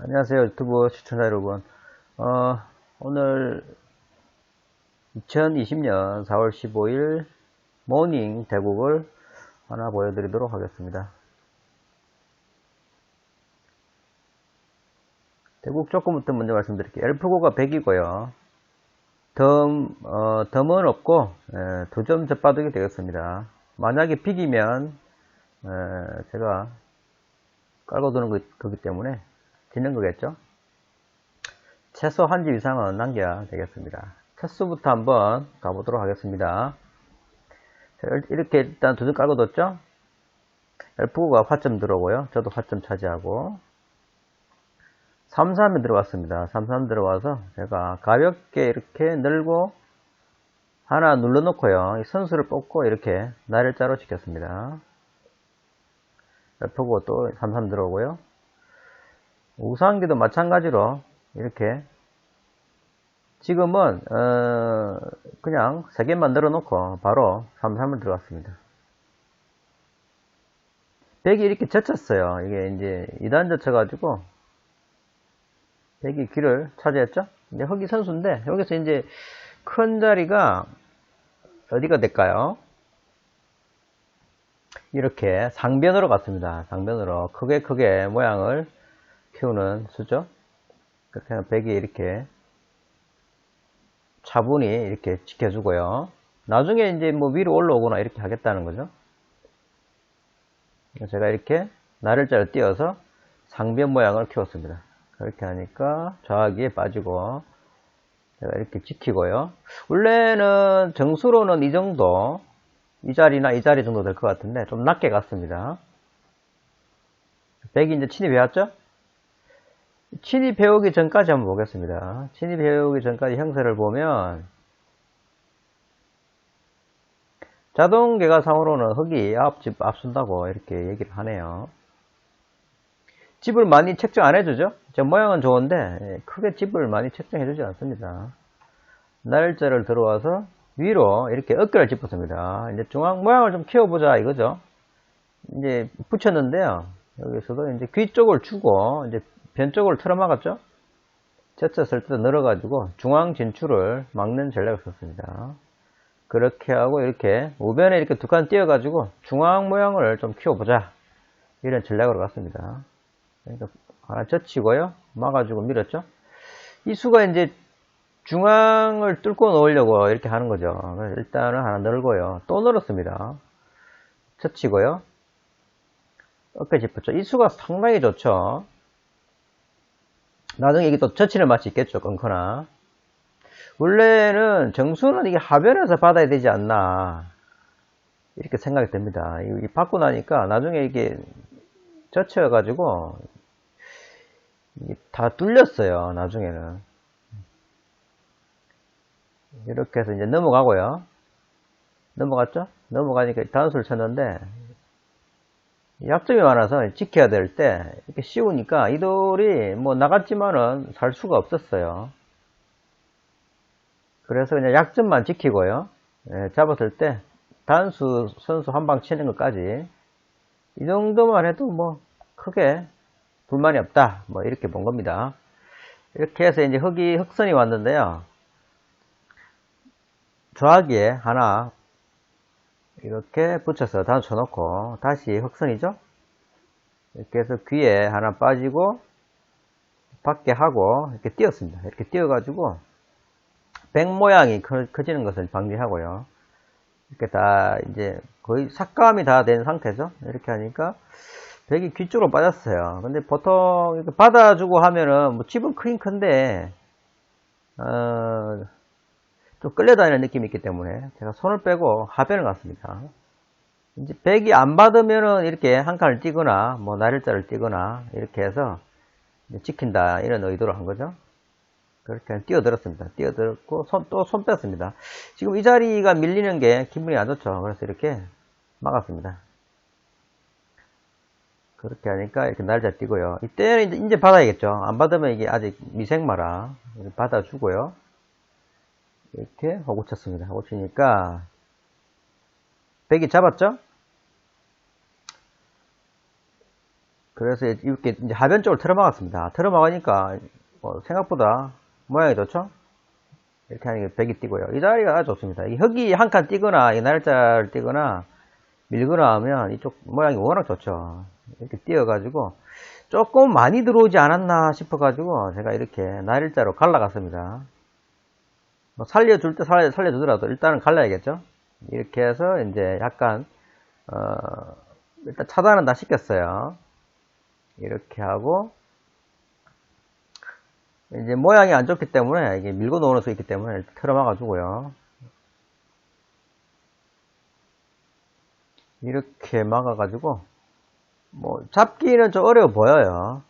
안녕하세요 유튜브 시청자 여러분. 어, 오늘 2020년 4월 15일 모닝 대국을 하나 보여드리도록 하겠습니다. 대국 조건부터 먼저 말씀드릴게요. L프고가 100이고요. 덤, 어, 덤은 없고 예, 두점 젖바둑이 되겠습니다. 만약에 빅이면 에, 제가 깔고 두는 거, 거기 때문에 지는 거겠죠? 최소 한 집 이상은 남겨야 되겠습니다. 채수부터 한번 가보도록 하겠습니다. 자, 이렇게 일단 두 점 깔고 뒀죠? F9가 화점 들어오고요. 저도 화점 차지하고 3, 3이 들어갔습니다. 3, 3 들어와서 제가 가볍게 이렇게 늘고 하나 눌러 놓고요. 이 선수를 뽑고 이렇게 날일자로 지켰습니다. F9 또 3, 3 들어오고요. 우상기도 마찬가지로 이렇게 지금은 어 그냥 3개만 늘어놓고 바로 3, 3을 들어갔습니다. 100이 이렇게 젖혔어요. 이게 이제 2단 젖혀가지고 100이 길을 차지했죠. 이제 흑이 선수인데 여기서 이제 큰 자리가 어디가 될까요? 이렇게 상변으로 갔습니다. 상변으로 크게 크게 모양을 키우는 수죠. 그렇게 하면 백이 이렇게 차분히 이렇게 지켜주고요. 나중에 이제 뭐 위로 올라오거나 이렇게 하겠다는 거죠. 제가 이렇게 나를자를 띄어서 상변 모양을 키웠습니다. 그렇게 하니까 좌기에 빠지고 제가 이렇게 지키고요. 원래는 정수로는 이 정도 이 자리나 이 자리 정도 될 것 같은데 좀 낮게 갔습니다. 백이 이제 침입해 왔죠? 침입해오기 전까지 한번 보겠습니다. 침입해오기 전까지 형태를 보면 자동계가상으로는 흙이 앞집 앞선다고 이렇게 얘기를 하네요. 집을 많이 책정 안 해주죠? 제 모양은 좋은데 크게 집을 많이 책정해주지 않습니다. 날짜를 들어와서 위로 이렇게 어깨를 짚었습니다. 이제 중앙 모양을 좀 키워보자 이거죠. 이제 붙였는데요. 여기서도 이제 귀 쪽을 주고 이제 변 쪽을 틀어막았죠. 젖혔을 때 늘어가지고 중앙 진출을 막는 전략을 썼습니다. 그렇게 하고 이렇게 우변에 이렇게 두 칸 띄어 가지고 중앙 모양을 좀 키워보자 이런 전략으로 갔습니다. 그러니까 하나 젖히고요. 막아주고 밀었죠. 이 수가 이제 중앙을 뚫고 놓으려고 이렇게 하는 거죠. 일단은 하나 늘고요. 또 늘었습니다. 젖히고요. 어깨 짚었죠. 이 수가 상당히 좋죠. 나중에 이게 또 젖히는 맛이 있겠죠. 끊거나. 원래는 정수는 이게 하변에서 받아야 되지 않나. 이렇게 생각이 듭니다. 이 받고 나니까 나중에 이게 젖혀 가지고 다 뚫렸어요. 나중에는. 이렇게 해서 이제 넘어가고요. 넘어갔죠? 넘어가니까 단수를 쳤는데 약점이 많아서 지켜야 될 때 이렇게 씌우니까 이 돌이 뭐 나갔지만은 살 수가 없었어요. 그래서 그냥 약점만 지키고요. 예, 잡았을 때 단수 선수 한 방 치는 것까지 이 정도만 해도 뭐 크게 불만이 없다. 뭐 이렇게 본 겁니다. 이렇게 해서 이제 흑이 흑선이 왔는데요. 조하기에 하나 이렇게 붙여서 단수 쳐놓고 다시 흑선이죠? 이렇게 해서 귀에 하나 빠지고 밖에 하고 이렇게 띄었습니다. 이렇게 띄어 가지고 백 모양이 커지는 것을 방지하고요. 이렇게 다 이제 거의 삭감이 다 된 상태죠? 이렇게 하니까 백이 귀 쪽으로 빠졌어요. 근데 보통 이렇게 받아주고 하면은 뭐 집은 크긴 큰데 어, 좀 끌려다니는 느낌이 있기 때문에 제가 손을 빼고 하변을 갔습니다. 이제 백이 안 받으면은 이렇게 한 칸을 띄거나 뭐 날일자를 띄거나 이렇게 해서 찍힌다 이런 의도로 한 거죠. 그렇게 뛰어들었습니다. 뛰어들었고 손, 또 손 뺐습니다. 지금 이 자리가 밀리는 게 기분이 안 좋죠. 그래서 이렇게 막았습니다. 그렇게 하니까 이렇게 날짜 띄고요. 이때는 이제 받아야겠죠. 안 받으면 이게 아직 미생마라 받아주고요. 이렇게 호구 쳤습니다. 호구 치니까 백이 잡았죠? 그래서 이렇게 이제 하변 쪽을 틀어막았습니다. 틀어막으니까 뭐 생각보다 모양이 좋죠? 이렇게 하는 게 백이 띄고요. 이 자리가 아주 좋습니다. 이 흙이 한칸 띄거나 이 날짜를 띄거나 밀거나 하면 이쪽 모양이 워낙 좋죠. 이렇게 띄어가지고 조금 많이 들어오지 않았나 싶어가지고 제가 이렇게 날일자로 갈라갔습니다. 뭐 살려줄 때 살려, 살려주더라도 일단은 갈라야겠죠. 이렇게 해서 이제 약간 어, 일단 차단은 다 시켰어요. 이렇게 하고 이제 모양이 안 좋기 때문에 이게 밀고 놓을 수 있기 때문에 틀어 막아 주고요. 이렇게 막아 가지고 뭐 잡기는 좀 어려워 보여요.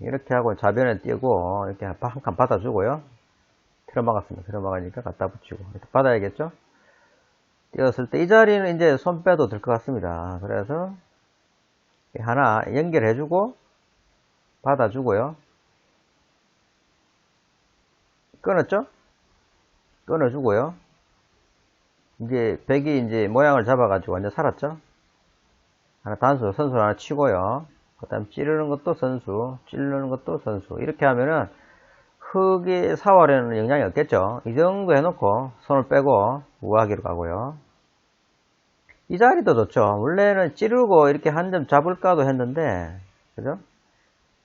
이렇게 하고 좌변에 띄고 이렇게 한 칸 받아주고요. 틀어 막았습니다. 틀어 막으니까 갖다 붙이고 이렇게 받아야겠죠? 띄었을 때 이 자리는 이제 손 빼도 될 것 같습니다. 그래서 하나 연결해주고 받아주고요. 끊었죠? 끊어주고요. 이제 백이 이제 모양을 잡아가지고 완전 살았죠? 하나 단수, 선수 하나 치고요. 그 다음 찌르는 것도 선수, 찌르는 것도 선수. 이렇게 하면은 흙의 사활에는 영향이 없겠죠. 이 정도 해놓고 손을 빼고 우하기로 가고요. 이 자리도 좋죠. 원래는 찌르고 이렇게 한 점 잡을까도 했는데, 그죠?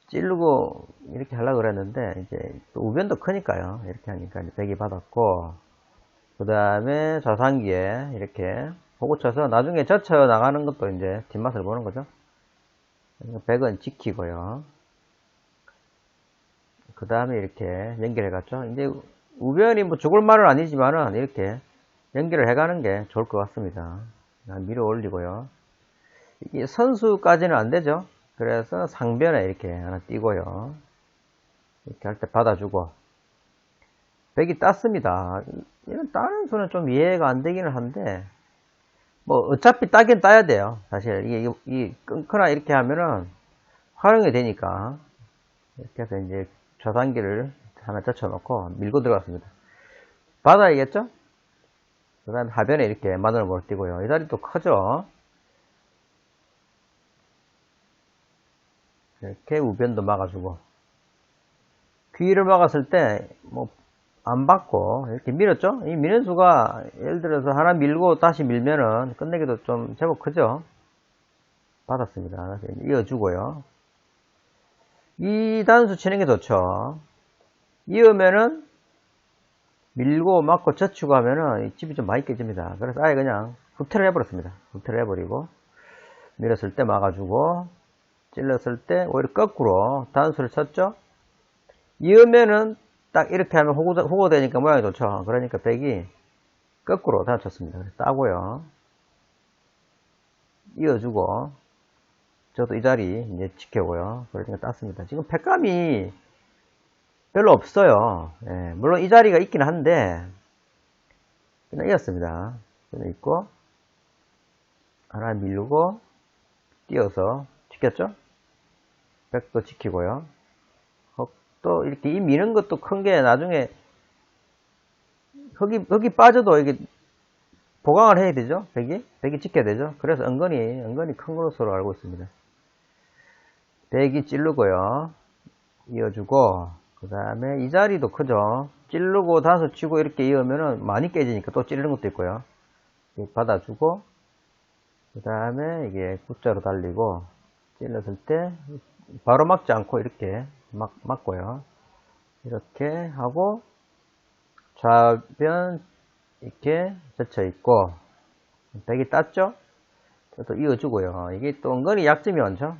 찌르고 이렇게 하려고 그랬는데, 이제 또 우변도 크니까요. 이렇게 하니까 이제 백이 받았고, 그 다음에 좌상기에 이렇게 보고 쳐서 나중에 젖혀 나가는 것도 이제 뒷맛을 보는 거죠. 백은 지키고요. 그 다음에 이렇게 연결해 갔죠. 이제 우변이 뭐 죽을 말은 아니지만은 이렇게 연결을 해 가는 게 좋을 것 같습니다. 밀어 올리고요. 이게 선수까지는 안 되죠. 그래서 상변에 이렇게 하나 띄고요. 이렇게 할 때 받아주고. 백이 땄습니다. 이런 따는 수는 좀 이해가 안 되기는 한데, 뭐, 어차피 따긴 따야 돼요. 사실, 이게, 이, 끊거나 이렇게 하면은 활용이 되니까. 이렇게 해서 이제 좌단기를 하나 젖혀놓고 밀고 들어갔습니다. 받아야겠죠? 그 다음에 하변에 이렇게 마늘 을 띄고요. 이 다리 또 크죠? 이렇게 우변도 막아주고. 귀를 막았을 때, 뭐, 안 받고, 이렇게 밀었죠? 이 미는 수가, 예를 들어서 하나 밀고 다시 밀면은 끝내기도 좀 제법 크죠? 받았습니다. 이어주고요. 이 단수 치는 게 좋죠. 이으면은 밀고 막고 젖히고 하면은 이 집이 좀 많이 깨집니다. 그래서 아예 그냥 후퇴를 해버렸습니다. 후퇴를 해버리고 밀었을 때 막아주고 찔렀을 때 오히려 거꾸로 단수를 쳤죠. 이으면은 딱 이렇게 하면 호구, 호구되니까 모양이 좋죠. 그러니까 백이 거꾸로 다쳤습니다. 따고요. 이어주고 저도 이 자리 이제 지켜고요. 그러니까 땄습니다. 지금 백감이 별로 없어요. 예, 물론 이 자리가 있긴 한데 그냥 이었습니다. 그냥 있고 하나 밀고 띄어서 지켰죠? 백도 지키고요. 또 이렇게 이 미는 것도 큰 게 나중에 흙이, 흙이 빠져도 이게 보강을 해야 되죠? 백이? 백이 지켜야 되죠? 그래서 은근히, 은근히 큰 것으로 알고 있습니다. 백이 찌르고요. 이어주고, 그 다음에 이 자리도 크죠? 찌르고 다섯 치고 이렇게 이으면은 많이 깨지니까 또 찌르는 것도 있고요. 받아주고, 그 다음에 이게 굿자로 달리고, 찔렀을 때 바로 막지 않고 이렇게 막, 맞고요. 이렇게 하고 좌변 이렇게 젖혀 있고 백이 땄죠? 또 이어주고요. 이게 또 은근히 약점이 많죠?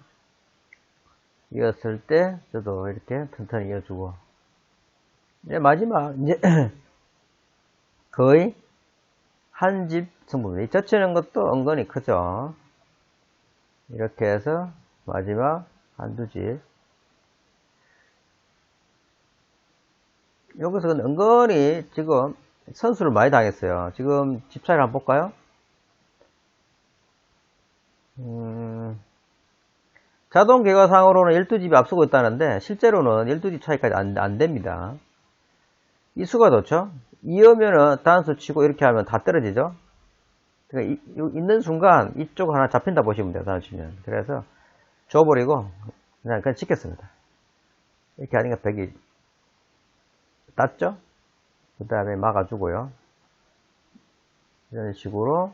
이었을 때 저도 이렇게 튼튼히 이어주고 이제 마지막 이제 거의 한 집 성분 이 젖히는 것도 은근히 크죠? 이렇게 해서 마지막 한두 집 여기서 은근히 지금 선수를 많이 당했어요. 지금 집차를 한번 볼까요? 음, 자동 개과상으로는 12집이 앞서고 있다는데 실제로는 12집 차이까지 안, 안 됩니다. 이 수가 좋죠? 이으면은 단수 치고 이렇게 하면 다 떨어지죠? 그러니까 이, 있는 순간 이쪽 하나 잡힌다 보시면 돼요. 단수 치면. 그래서 줘버리고 그냥 그냥 찍겠습니다. 이렇게 하니까 벽이 땄죠? 그 다음에 막아주고요. 이런 식으로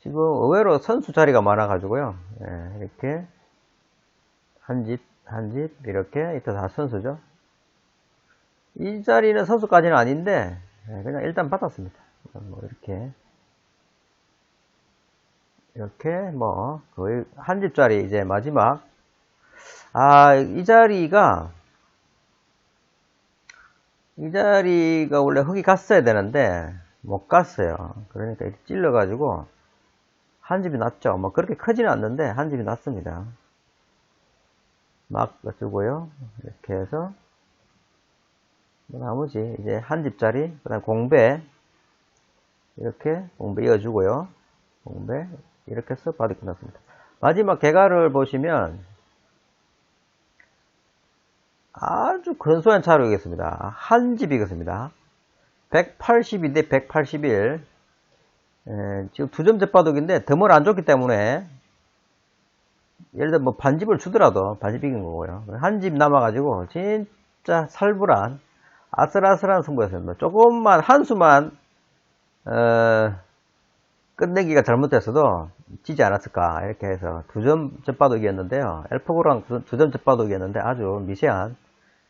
지금 의외로 선수 자리가 많아가지고요. 예, 이렇게 한 집, 한 집, 이렇게 이때 다 선수죠. 이 자리는 선수까지는 아닌데 예, 그냥 일단 받았습니다. 뭐 이렇게 이렇게 뭐 거의 한 집짜리 이제 마지막 아 이 자리가 이 자리가 원래 흙이 갔어야 되는데 못 갔어요. 그러니까 이렇게 찔러 가지고 한 집이 났죠. 뭐 그렇게 크지는 않는데 한 집이 났습니다. 막 주고요. 이렇게 해서 뭐 나머지 이제 한 집짜리 그다음 공배 이렇게 공배 이어주고요. 공배 이렇게 해서 바디 끝났습니다. 마지막 개가를 보시면 아주 근소한 차로 이겠습니다. 한 집이겠습니다. 180인데 181 에, 지금 두점 재바둑인데 덤을 안 줬기 때문에 예를 들어 뭐 반집을 주더라도 반집 이긴 거고요. 한 집 남아가지고 진짜 살불한 아슬아슬한 승부였습니다. 조금만 한 수만 어, 끝내기가 잘못됐어도 지지 않았을까 이렇게 해서 두점 젖바둑이었는데요 엘포고랑 두점 젖바둑이었는데 아주 미세한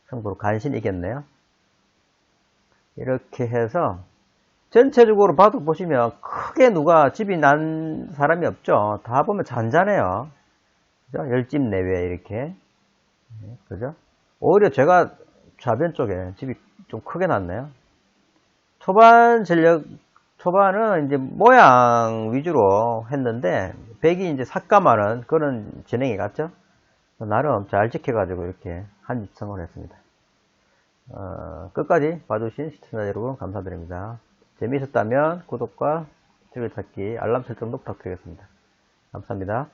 승부로 간신히 이겼네요 이렇게 해서 전체적으로 바둑 보시면 크게 누가 집이 난 사람이 없죠 다 보면 잔잔해요 그죠? 열집 내외 이렇게 네, 그죠 오히려 제가 좌변 쪽에 집이 좀 크게 났네요 초반 전력 초반은 이제 모양 위주로 했는데 백이 이제 삭감하는 그런 진행이 갔죠. 나름 잘 지켜가지고 이렇게 한집 성공을 했습니다. 어, 끝까지 봐주신 시청자 여러분 감사드립니다. 재미있었다면 구독과 즐겨찾기 알람 설정도 부탁드리겠습니다. 감사합니다.